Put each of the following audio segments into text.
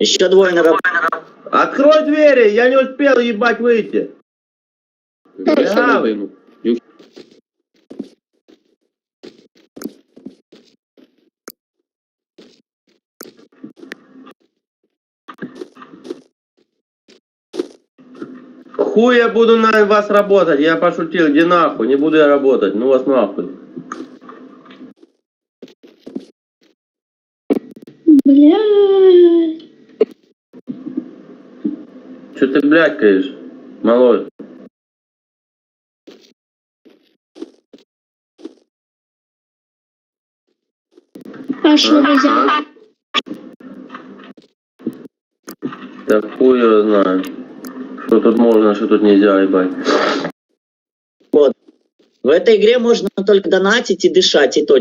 Еще двое на работе. Открой двери, я не успел, ебать, выйти. Легавый. Хуй я буду на вас работать, я пошутил, иди нахуй, не буду я работать, ну вас нахуй. Блядь. Че ты, блядь, каешь, малой? А ви взяли? Да хуй его знаю. Что тут можно, что тут нельзя, ебать. В этой игре можно только донатить и дышать, и то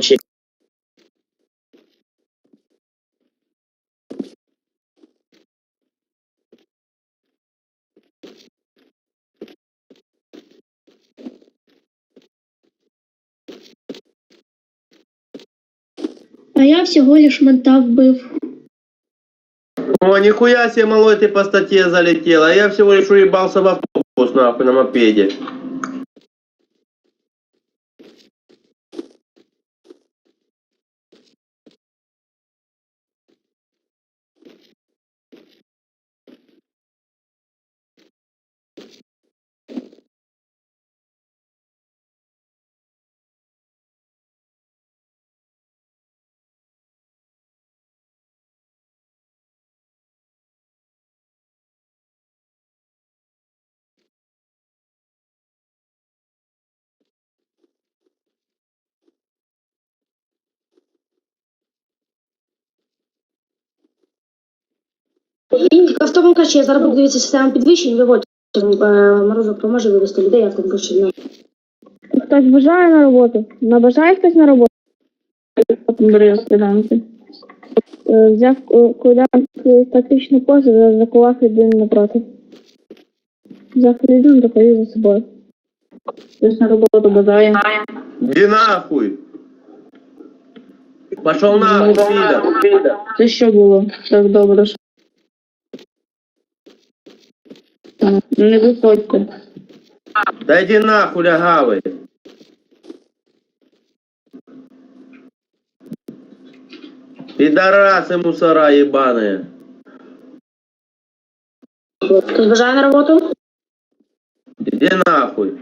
А я всього лиш мента вбив. О, нихуя себе, малой, ты по статье залетел, а я всего лишь уебался в автобус, нахуй, на мопеде. І в тому кажучи, я зараз буду дивитися систему підвищень, виводь е, морозок поможе вивести людей, як там кажуть. Хтось бажає на роботу? Не бажає хтось на роботу? Андрій Стеданки. Е, взяв е, куди тактичну позу, закував людину напроти. Взяв людину, заходив за собою. Хтось на роботу бажає. Іди нахуй! Пошел на, Ти що було так добре, що Не виходьте. Да иди нахуй, лягавый. Пидорасы мусора ебаные. Хтось бажає на роботу? Иди нахуй.